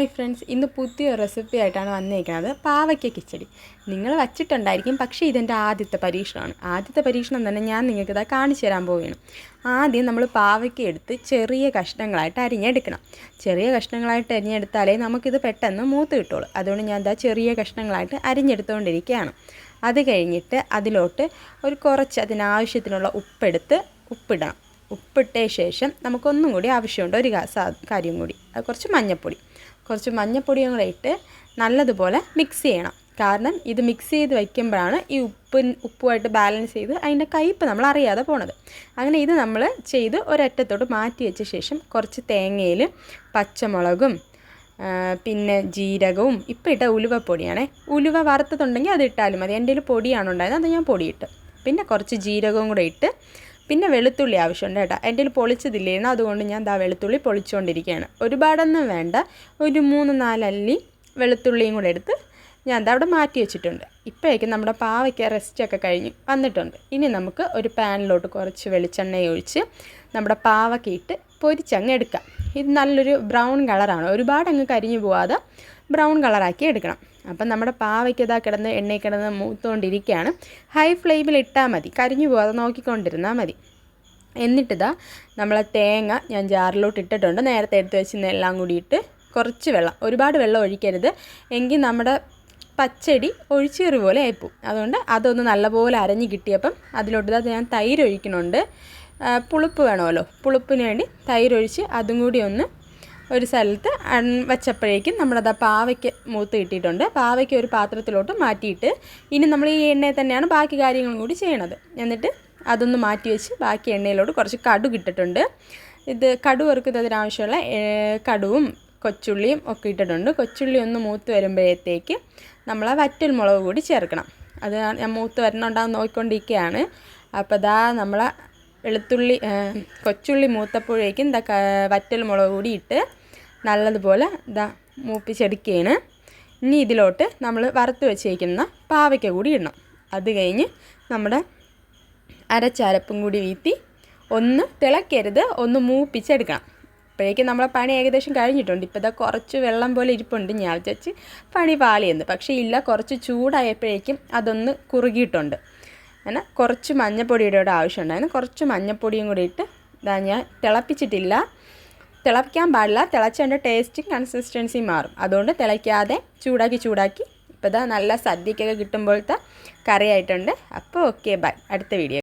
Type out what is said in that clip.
Hi friends ഇന്ന് പുതിയ recipe ആയിട്ടാണ് വന്നിരിക്കുന്നത് പാവയ്ക്ക കിച്ചടി. നിങ്ങൾ വച്ചിട്ടുണ്ടായിരിക്കും പക്ഷേ ഇതെന്റെ ആദ്യത്തെ പരീക്ഷണമാണ്. ആദ്യത്തെ പരീക്ഷണം തന്നെ ഞാൻ നിങ്ങൾക്ക് ഇതാ കാണിച്ചു തരാൻ പോവുകയാണ്. ആദ്യം നമ്മൾ പാവയ്ക്ക എടുത്ത് ചെറിയ കഷ്ണങ്ങളായിട്ട് അരിഞ്ഞെടുക്കണം. ചെറിയ കഷ്ണങ്ങളായിട്ട് അരിഞ്ഞെടുത്താലേ നമുക്കിത് പെട്ടെന്ന് മൂത്ത് കിട്ടുള്ളൂ. അതുകൊണ്ട് ഞാൻ ഇതാ ചെറിയ കഷ്ണങ്ങളായിട്ട് അരിഞ്ഞെടുത്തുകൊണ്ടിരിക്കുകയാണ് അത് കഴിഞ്ഞിട്ട് അതിലോട്ട് ഒരു കുറച്ച് അതിനാവശ്യത്തിനുള്ള ഉപ്പെടുത്ത് ഉപ്പിടണം ഉപ്പിട്ട ശേഷം നമുക്കൊന്നും കൂടി ആവശ്യമുണ്ട്. ഒരു കാര്യം കൂടി. കുറച്ച് മഞ്ഞൾപ്പൊടി കുറച്ച് മഞ്ഞൾപ്പൊടിയും കൂടെ ഇട്ട് നല്ലതുപോലെ മിക്സ് ചെയ്യണം. കാരണം ഇത് മിക്സ് ചെയ്ത് വയ്ക്കുമ്പോഴാണ് ഈ ഉപ്പ് ഉപ്പുമായിട്ട് ബാലൻസ് ചെയ്ത് അതിന്റെ കയ്പ്പ് നമ്മൾ അറിയാതെ പോണത്. അങ്ങനെ ഇത് നമ്മൾ ചെയ്ത് ഒരറ്റത്തോട്ട് മാറ്റി വെച്ച ശേഷം കുറച്ച് തേങ്ങയിൽ പച്ചമുളകും പിന്നെ ജീരകവും ഇപ്പം ഇട്ട ഉലുവപ്പൊടിയാണേ. ഉലുവ വറുത്തതുണ്ടെങ്കിൽ അത് ഇട്ടാലും മതി. എന്റെ കയ്യിൽ പൊടിയാണ് ഉണ്ടായത് അത് ഞാൻ പൊടിയിട്ട്. പിന്നെ കുറച്ച് ജീരകവും കൂടെ ഇട്ട് പിന്നെ വെളുത്തുള്ളി ആവശ്യമുണ്ട് കേട്ടോ. എന്റെ പൊളിച്ചതില്ലായിരുന്നു അതുകൊണ്ട് ഞാൻ ദാ വെളുത്തുള്ളി പൊളിച്ചുകൊണ്ടിരിക്കുകയാണ് ഒരുപാടൊന്നും വേണ്ട. ഒരു മൂന്ന് നാലല്ലി വെളുത്തുള്ളിയും കൂടെ എടുത്ത് ഞാൻ അവിടെ മാറ്റി വെച്ചിട്ടുണ്ട്. ഇപ്പോഴേക്കും നമ്മുടെ പാവയ്ക്ക റെസ്റ്റൊക്കെ കഴിഞ്ഞ് വന്നിട്ടുണ്ട്. ഇനി നമുക്ക് ഒരു പാനിലോട്ട് കുറച്ച് വെളിച്ചെണ്ണ ഒഴിച്ച് നമ്മുടെ പാവയ്ക്ക് ഇട്ട് പൊരിച്ചങ്ങ് എടുക്കാം. ഇത് നല്ലൊരു ബ്രൗൺ കളറാണ്. ഒരുപാട് അങ്ങ് കരിഞ്ഞു പോവാതെ ബ്രൗൺ കളറാക്കി എടുക്കണം. അപ്പം നമ്മുടെ പാവയ്ക്ക് ഇതാ കിടന്ന് എണ്ണയിൽ കിടന്ന് മൂത്തുകൊണ്ടിരിക്കുകയാണ് ഹൈ ഫ്ലെയിമിൽ ഇട്ടാൽ മതി. കരിഞ്ഞു പോകാതെ നോക്കിക്കൊണ്ടിരുന്നാൽ മതി. എന്നിട്ടിതാ നമ്മളെ തേങ്ങ ഞാൻ ജാറിലോട്ട് ഇട്ടിട്ടുണ്ട്. നേരത്തെ എടുത്ത് വെച്ചിരുന്ന എല്ലാം കൂടിയിട്ട് കുറച്ച് വെള്ളം. ഒരുപാട് വെള്ളം ഒഴിക്കരുത്. എങ്കിൽ നമ്മുടെ പച്ചടി ഒഴിച്ചേറി പോലെ ആയിപ്പോവും അതുകൊണ്ട് അതൊന്ന് നല്ലപോലെ അരഞ്ഞ് കിട്ടിയപ്പം അതിലോട്ട് ഇതാ ഞാൻ തൈര് ഒഴിക്കുന്നുണ്ട്. പുളിപ്പ് വേണമല്ലോ. പുളിപ്പിന് വേണ്ടി തൈരൊഴിച്ച് അതും കൂടി ഒന്ന് ഒരു സ്ഥലത്ത് അൺ- നമ്മളത് ആ പാവയ്ക്ക് മൂത്ത് കിട്ടിയിട്ടുണ്ട്. പാവയ്ക്ക് ഒരു പാത്രത്തിലോട്ട് മാറ്റിയിട്ട് ഇനി നമ്മൾ ഈ എണ്ണയിൽ തന്നെയാണ് ബാക്കി കാര്യങ്ങളും കൂടി ചെയ്യണത്. എന്നിട്ട് അതൊന്ന് മാറ്റി വെച്ച് ബാക്കി എണ്ണയിലോട്ട് കുറച്ച് കടു കിട്ടിട്ടുണ്ട് ഇത് കടു വറുക്കുന്നതിനാവശ്യമുള്ള കടുവും കൊച്ചുള്ളിയും ഒക്കെ ഇട്ടിട്ടുണ്ട്. കൊച്ചുള്ളി ഒന്ന് മൂത്ത് വരുമ്പോഴത്തേക്ക് നമ്മൾ ആ വറ്റൽ മുളക് കൂടി ചേർക്കണം. അത് ഞാൻ മൂത്ത് വരണുണ്ടാകുന്ന നോക്കിക്കൊണ്ടിരിക്കുകയാണ് അപ്പോൾ ദാ നമ്മളെ വെളുത്തുള്ളി കൊച്ചുള്ളി മൂത്തപ്പോഴേക്കും വറ്റൽ മുളക് കൂടി ഇട്ട് നല്ലതുപോലെ ഇതാ മൂപ്പിച്ചെടുക്കുകയാണ്. ഇനി ഇതിലോട്ട് നമ്മൾ വറുത്ത് വെച്ചേക്കുന്ന പാവയ്ക്ക കൂടി ഇടണം. അത് കഴിഞ്ഞ് നമ്മുടെ അരച്ചരപ്പും കൂടി വീത്തി ഒന്ന് തിളക്കരുത് ഒന്ന് മൂപ്പിച്ചെടുക്കണം. അപ്പോഴേക്കും നമ്മളെ പണി ഏകദേശം കഴിഞ്ഞിട്ടുണ്ട്. ഇപ്പോൾ ഇതാ കുറച്ച് വെള്ളം പോലെ ഇരിപ്പുണ്ട്. ഞാൻ വിചാരിച്ച് പണി പാളിയെന്ന്. പക്ഷേ ഇല്ല കുറച്ച് ചൂടായപ്പോഴേക്കും അതൊന്ന് കുറുകിയിട്ടുണ്ട്. അങ്ങനെ കുറച്ച് മഞ്ഞപ്പൊടിയുടെ ആവശ്യമുണ്ടായിരുന്നു. കുറച്ച് മഞ്ഞപ്പൊടിയും കൂടി ഇട്ട് ഇതാ ഞാൻ തിളപ്പിച്ചിട്ടില്ല. തിളപ്പിക്കാൻ പാടില്ല. തിളച്ചതിന്റെ ടേസ്റ്റും കൺസിസ്റ്റൻസിയും മാറും. അതുകൊണ്ട് തിളയ്ക്കാതെ ചൂടാക്കി ചൂടാക്കി. ഇപ്പോൾ നല്ല സദ്യക്കൊക്കെ കിട്ടുമ്പോഴത്തെ കറിയായിട്ടുണ്ട്. അപ്പോൾ ഓക്കെ ബൈ അടുത്ത വീഡിയോ